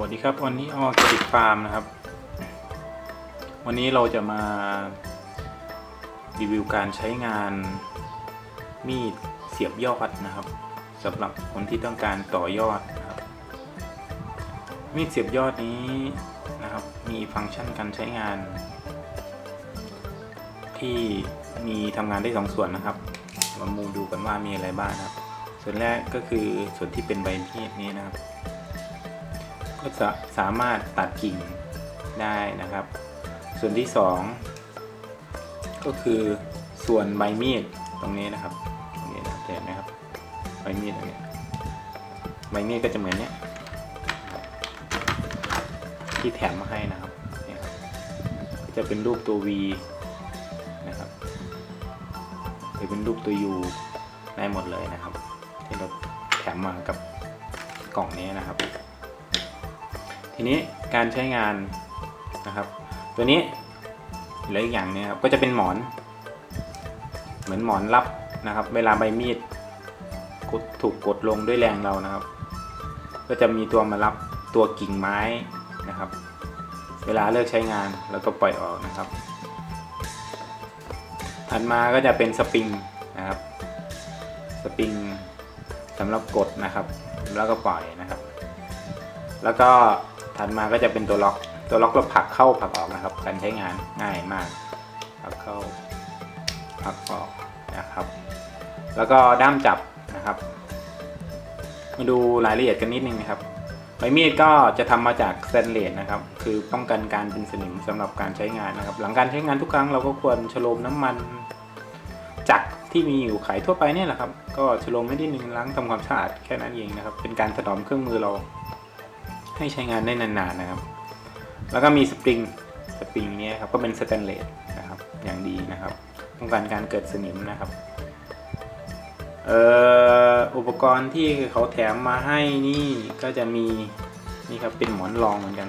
วัสดีครับวันนี้ออร์แกนิกฟาร์มนะครับ วันนี้เราจะมารีวิวการใช้งานมีดเสียบยอดนะครับสำหรับคนที่ต้องการต่อยอดนะครับ มีดเสียบยอดนี้นะครับ มีฟังก์ชันการใช้งาน ที่มีทำงานได้สองส่วนนะครับมามูดูกันว่ามีอะไรบ้างครับ ส่วนแรกก็คือส่วนที่เป็นใบมีดนี้นะครับ ก็จะสามารถตัดกิ่งได้นะครับ ส่วนที่สองก็คือส่วนใบมีดตรงนี้นะครับตรงนี้นะเห็นไหมครับใบมีดตรงนี้ใบมีดก็จะเหมือนเนี้ยที่แถมมาให้นะครับเนี่ยครับจะเป็นรูปตัว V นะครับหรือเป็นรูปตัว U ได้หมดเลยนะครับที่เราแถมมากับกล่องนี้นะครับ ทีนี้การใช้งานนะครับ ตัวนี้เหลืออีกอย่างนึงครับก็จะเป็นหมอน เหมือนหมอนรับนะครับ เวลาใบมีดกดถูกกดลงด้วยแรงเรานะครับ ก็จะมีตัวมารับตัวกิ่งไม้นะครับ เวลาเลิกใช้งานแล้วก็ปล่อยออกนะครับ ถัดมาก็จะเป็นสปริงนะครับ สปริงสำหรับกดนะครับ แล้วก็ปล่อยนะครับ แล้วก็ ถัดมาก็จะเป็นตัวล็อกตัวล็อกเราผลักเข้าผลักออกนะครับ การใช้งานง่ายมากผลักเข้าผลักออกนะครับ แล้วก็ด้ามจับนะครับ มาดูรายละเอียดกันนิดนึงนะครับใบมีดก็จะทำมาจากสแตนเลสนะครับ คือป้องกันการเป็นสนิมสำหรับการใช้งานนะครับ หลังการใช้งานทุกครั้งเราก็ควรฉโลมน้ำมันจักรที่มีอยู่ขายทั่วไปเนี่ยแหละครับ ก็ฉโลมให้นิดนึงล้างทำความสะอาดแค่นั้นเองนะครับ เป็นการถนอมเครื่องมือเรา ให้ใช้งานได้นานๆนะครับ แล้วก็มีสปริง สปริงนี้ครับก็เป็นสแตนเลสนะครับ อย่างดีนะครับป้องกันการเกิดสนิมนะครับเอ่ออุปกรณ์ที่เขาแถมมาให้นี่ก็จะมีนี่ครับเป็นหมอนรองเหมือนกัน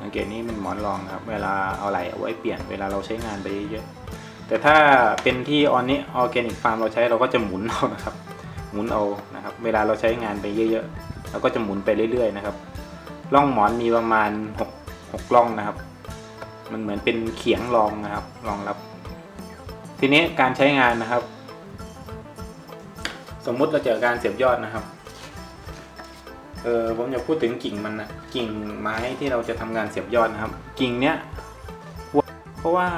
สังเกตนี่เป็นหมอนรองครับ เวลาเอาไหลเอาไว้เปลี่ยนเวลาเราใช้งานไปเยอะ แต่ถ้าเป็นที่ออนนี้ออร์แกนิกฟาร์มเราใช้เราก็จะหมุนเอานะครับ หมุนเอานะครับ เวลาเราใช้งานไปเยอะๆเราก็จะหมุนไปเรื่อยๆนะครับร่องหมอนมีประมาณ6 6ร่องนะครับ มันเหมือนเป็นเขียงรองนะครับรองรับ ทีนี้การใช้งานนะครับ สมมุติเราเจอการเสียบยอดนะครับเออผมจะพูดถึงกิ่งมันนะกิ่งไม้ที่เราจะทำงานเสียบยอดนะครับ กิ่งเนี้ยเพราะว่า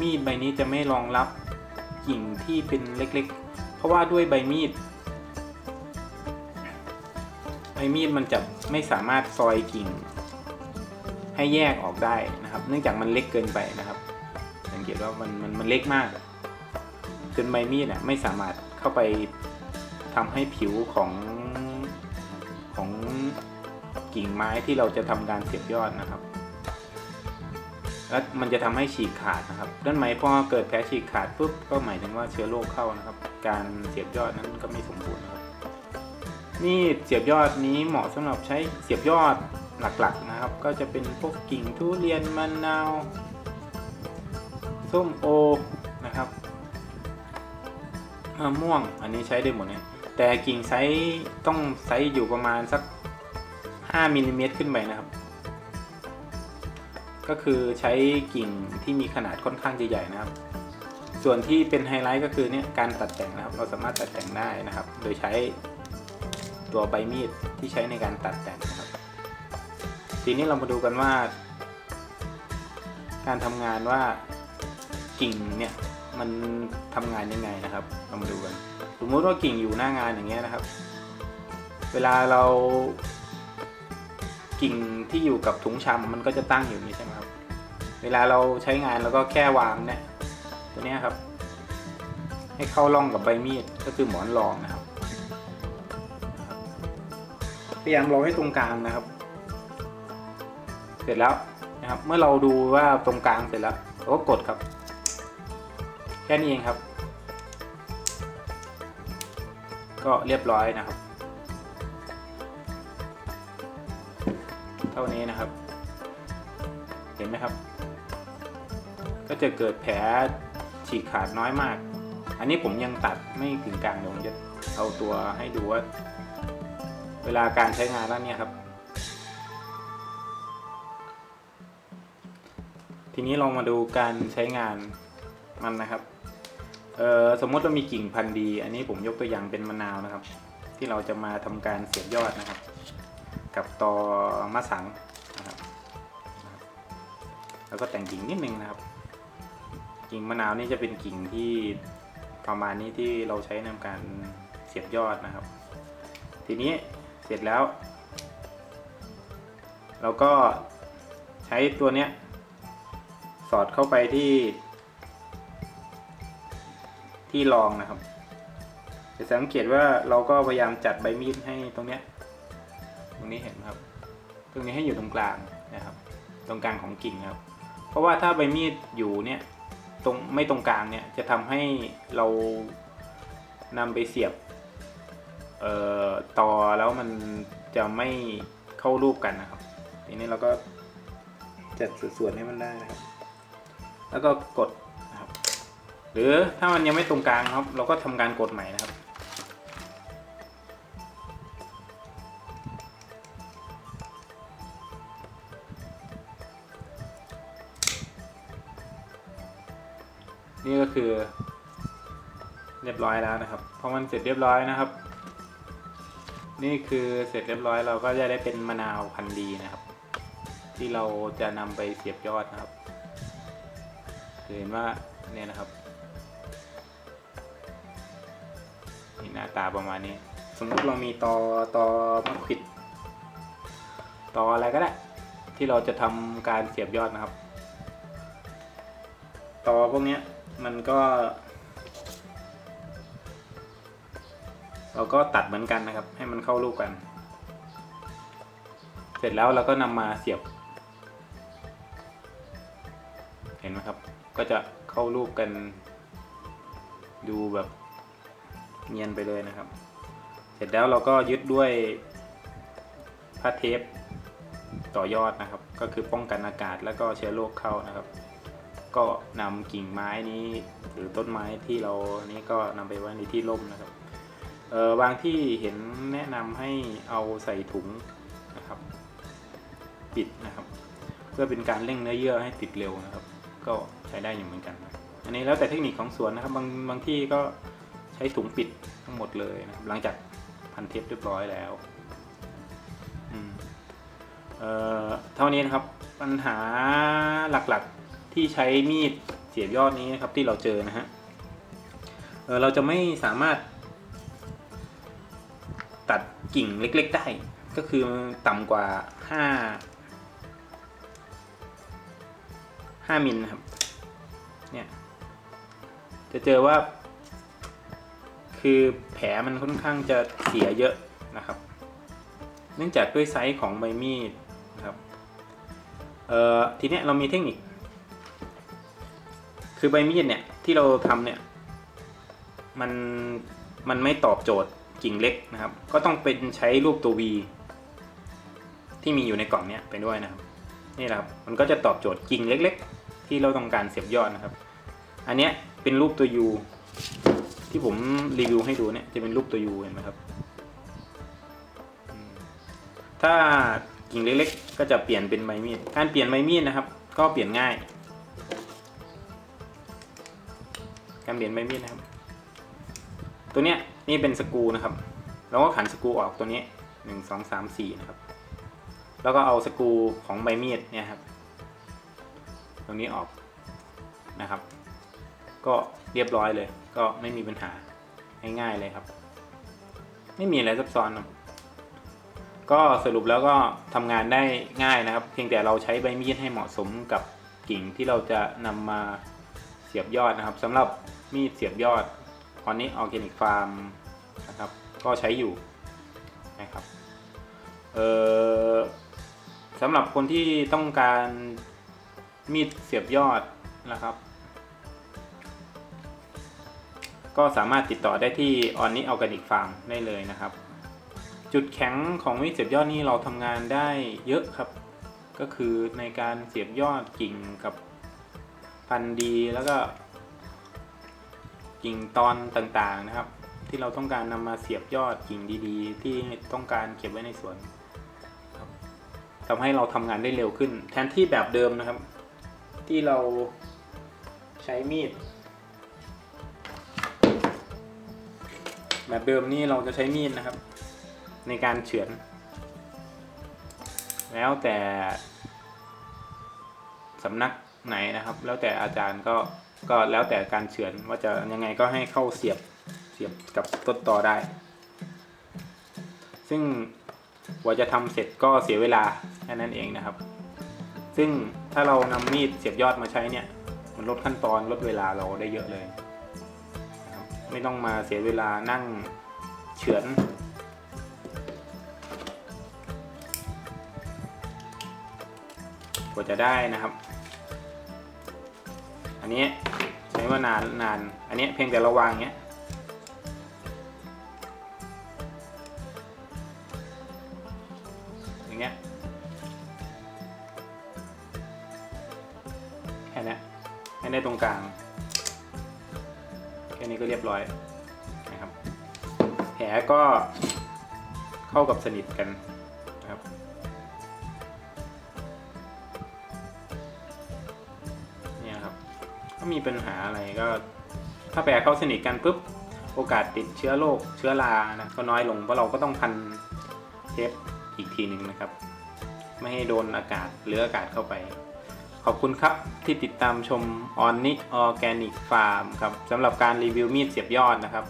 มีดใบนี้จะไม่รองรับกิ่งที่เป็นเล็กๆ เพราะว่าด้วยใบมีด ใบมีดมันจะไม่สามารถซอยกิ่ง ให้แยกออกได้นะครับ เนื่องจากมันเล็กเกินไปนะครับ สังเกตว่ามันมันมันเล็กมากจนใบมีดอะไม่สามารถเข้าไปทำให้ผิวของของกิ่งไม้ที่เราจะทำการเสียบยอดนะครับ แล้วมันจะทำให้ฉีกขาดนะครับด้านไหมพอเกิดแผลฉีกขาดปุ๊บก็หมายถึงว่าเชื้อโรคเข้านะครับ การเสียบยอดนั้นก็ไม่สมบูรณ์นะครับนี่เสียบยอดนี้เหมาะสำหรับใช้เสียบยอดหลักๆนะครับ ก็จะเป็นพวกกิ่งทุเรียนมะนาวส้มโอนะครับมะม่วงอันนี้ใช้ได้หมดเนี่ยแต่กิ่งไซส์ต้องไซส์อยู่ประมาณสัก 5มิลลิเมตรขึ้นไปนะครับ ก็คือใช้กิ่งที่มีขนาดค่อนข้างจะใหญ่นะครับ ส่วนที่เป็นไฮไลท์ก็คือเนี่ยการตัดแต่งนะครับ เราสามารถตัดแต่งได้นะครับ โดยใช้ตัวใบมีดที่ใช้ในการตัดแต่งนะครับ ทีนี้เรามาดูกันว่า การทำงานว่ากิ่งเนี่ยมันทำงานยังไงนะครับ เรามาดูกัน สมมติว่ากิ่งอยู่หน้างานอย่างเงี้ยนะครับ เวลาเรา กิ่งที่อยู่กับถุงชำมันก็จะตั้งอยู่นี้ใช่ไหมครับ เวลาเราใช้งานแล้วก็แค่วางเนี่ยตัวนี้ครับ ให้เข้าร่องกับใบมีดก็คือหมอนรองนะครับ พยายามรองให้ตรงกลางนะครับ เสร็จแล้วนะครับ เมื่อเราดูว่าตรงกลางเสร็จแล้วเราก็กดครับ แค่นี้เองครับ ก็เรียบร้อยนะครับ เท่านี้นะครับ เห็นไหมครับ ก็จะเกิดแผลฉีกขาดน้อยมาก อันนี้ผมยังตัดไม่ถึงกลางเดี๋ยวผมจะเอาตัวให้ดูว่า เวลาการใช้งานแล้วเนี่ยครับ ทีนี้เรามาดูการใช้งานมันนะครับเอ่อสมมติเรามีกิ่งพันธุ์ดี อันนี้ผมยกตัวอย่างเป็นมะนาวนะครับ ที่เราจะมาทำการเสียบยอดนะครับ กับตอมะสังนะครับนะครับแล้วก็แต่งกิ่งนิดนึงนะครับ กิ่งมะนาวนี่จะเป็นกิ่งที่ประมาณนี้ที่เราใช้ในการเสียบยอดนะครับ ทีนี้เสร็จแล้ว เราก็ใช้ตัวเนี้ยสอดเข้าไปที่ ที่รองนะครับจะสังเกตว่าเราก็พยายามจัดใบมีดให้ตรงเนี้ย ตรงนี้เห็นครับ ตรงนี้ให้อยู่ตรงกลางนะครับ ตรงกลางของกิ่งครับ เพราะว่าถ้าใบมีดอยู่เนี่ยตรงไม่ตรงกลางเนี่ยจะทำให้เรานำไปเสียบเอ่อตอแล้วมันจะไม่เข้ารูปกันนะครับ ทีนี้เราก็จัดส่วนให้มันได้นะครับ แล้วก็กดนะครับ หรือถ้ามันยังไม่ตรงกลางครับ เราก็ทำการกดใหม่นะครับ นี่ก็คือเรียบร้อยแล้วนะครับพอมันเสร็จเรียบร้อยนะครับ นี่คือเสร็จเรียบร้อยเราก็จะได้เป็นมะนาวพันธุ์ดีนะครับ ที่เราจะนำไปเสียบยอดนะครับเห็นว่าเนี่ยนะครับนี่หน้าตาประมาณนี้ สมมติเรามีตอตอมะขวิดตออะไรก็ได้ที่เราจะทำการเสียบยอดนะครับ ตอพวกเนี้ย มันก็ เราก็ตัดเหมือนกันนะครับ ให้มันเข้ารูปกัน เสร็จแล้วเราก็นำมาเสียบ เห็นไหมครับ ก็จะเข้ารูปกัน ดูแบบเนียนไปเลยนะครับ เสร็จแล้วเราก็ยึดด้วยผ้าเทปต่อยอดนะครับ ก็คือป้องกันอากาศแล้วก็เชื้อโรคเข้านะครับ ก็นำกิ่งไม้นี้หรือต้นไม้ที่เรานี้ก็นำไปไว้ในที่ร่มนะครับเออบางที่เห็นแนะนำให้เอาใส่ถุงนะครับ ปิดนะครับ เพื่อเป็นการเร่งเนื้อเยื่อให้ติดเร็วนะครับ ก็ใช้ได้อยู่เหมือนกันนะอันนี้แล้วแต่เทคนิคของสวนนะครับบางบางที่ก็ใช้ถุงปิดทั้งหมดเลยนะครับหลังจากพันเทปเรียบร้อยแล้วเอ่อเท่านี้นะครับปัญหาหลักๆ ที่ใช้มีดเสียบยอดนี้นะครับที่เราเจอนะฮะเออเราจะไม่สามารถ ตัดกิ่งเล็ก ๆ ได้ ก็คือต่ำกว่าห้าห้ามิลนะครับ เนี่ย จะเจอว่า คือแผลมันค่อนข้างจะเสียเยอะนะครับ เนื่องจากด้วยไซส์ของใบมีดนะครับเออทีเนี้ยเรามีเทคนิค คือใบมีดเนี่ยที่เราทำเนี่ยมันมันไม่ตอบโจทย์กิ่งเล็กนะครับ ก็ต้องเป็นใช้รูปตัว V ที่มีอยู่ในกล่องเนี้ยไปด้วยนะครับนี่แหละครับมันก็จะตอบโจทย์กิ่งเล็ก ๆ ที่เราต้องการเสียบยอดนะครับ อันเนี้ยเป็นรูปตัว U ที่ผมรีวิวให้ดูเนี่ยจะเป็นรูปตัว U เห็นไหมครับถ้ากิ่งเล็กๆ ก็จะเปลี่ยนเป็นใบมีด การเปลี่ยนใบมีดนะครับ ก็เปลี่ยนง่าย การเปลี่ยนใบมีดนะครับ ตัวเนี้ยนี่เป็นสกูนะครับเราก็ขันสกูออกตัวนี้หนึ่งสองสามสี่นะครับ แล้วก็เอาสกูของใบมีดเนี่ยครับ ตรงนี้ออกนะครับ ก็เรียบร้อยเลย ก็ไม่มีปัญหาง่ายๆเลยครับ ไม่มีอะไรซับซ้อนนะก็สรุปแล้วก็ทำงานได้ง่ายนะครับ เพียงแต่เราใช้ใบมีดให้เหมาะสมกับกิ่งที่เราจะนำมาเสียบยอดนะครับสำหรับ มีดเสียบยอดตอนนี้ออร์แกนิกฟาร์มนะครับ ก็ใช้อยู่นะครับเอ่อสำหรับคนที่ต้องการมีดเสียบยอดนะครับ ก็สามารถติดต่อได้ที่ออนนี้ออร์แกนิกฟาร์มได้เลยนะครับ จุดแข็งของมีดเสียบยอดนี่เราทำงานได้เยอะครับ ก็คือในการเสียบยอดกิ่งกับพันธุ์ดีแล้วก็ กิ่งตอนต่างๆนะครับ ที่เราต้องการนำมาเสียบยอดกิ่งดีๆ ที่ต้องการเก็บไว้ในสวนทำให้เราทำงานได้เร็วขึ้น แทนที่แบบเดิมนะครับ ที่เราใช้มีด แบบเดิมนี่เราจะใช้มีดนะครับ ในการเฉือน แล้วแต่สำนักไหนนะครับ แล้วแต่อาจารย์ก็ ก็แล้วแต่การเฉือนว่าจะยังไงก็ให้เข้าเสียบเสียบกับต้นตอได้ ซึ่งกว่าจะทำเสร็จก็เสียเวลาแค่นั้นเองนะครับ ซึ่งถ้าเรานำมีดเสียบยอดมาใช้เนี่ย มันลดขั้นตอนลดเวลาเราได้เยอะเลย ไม่ต้องมาเสียเวลานั่งเฉือนกว่าจะได้นะครับ อันนี้ใช้ว่านานนาน อันนี้เพียงแต่ระวางเงี้ยอย่างเงี้ยแค่นี้ให้ได้ตรงกลางแค่นี้ก็เรียบร้อยนะครับ แผลก็เข้ากับสนิทกัน มีปัญหาอะไรก็ ถ้าแผลเข้าสนิทกันปุ๊บโอกาสติดเชื้อโรคเชื้อรานะก็น้อยลงเพราะเราก็ต้องพันเทปอีกทีหนึ่งนะครับ ไม่ให้โดนอากาศหรืออากาศเข้าไป ขอบคุณครับที่ติดตามชมออนนิออร์แกนิกฟาร์มครับสำหรับการรีวิวมีดเสียบยอดนะครับ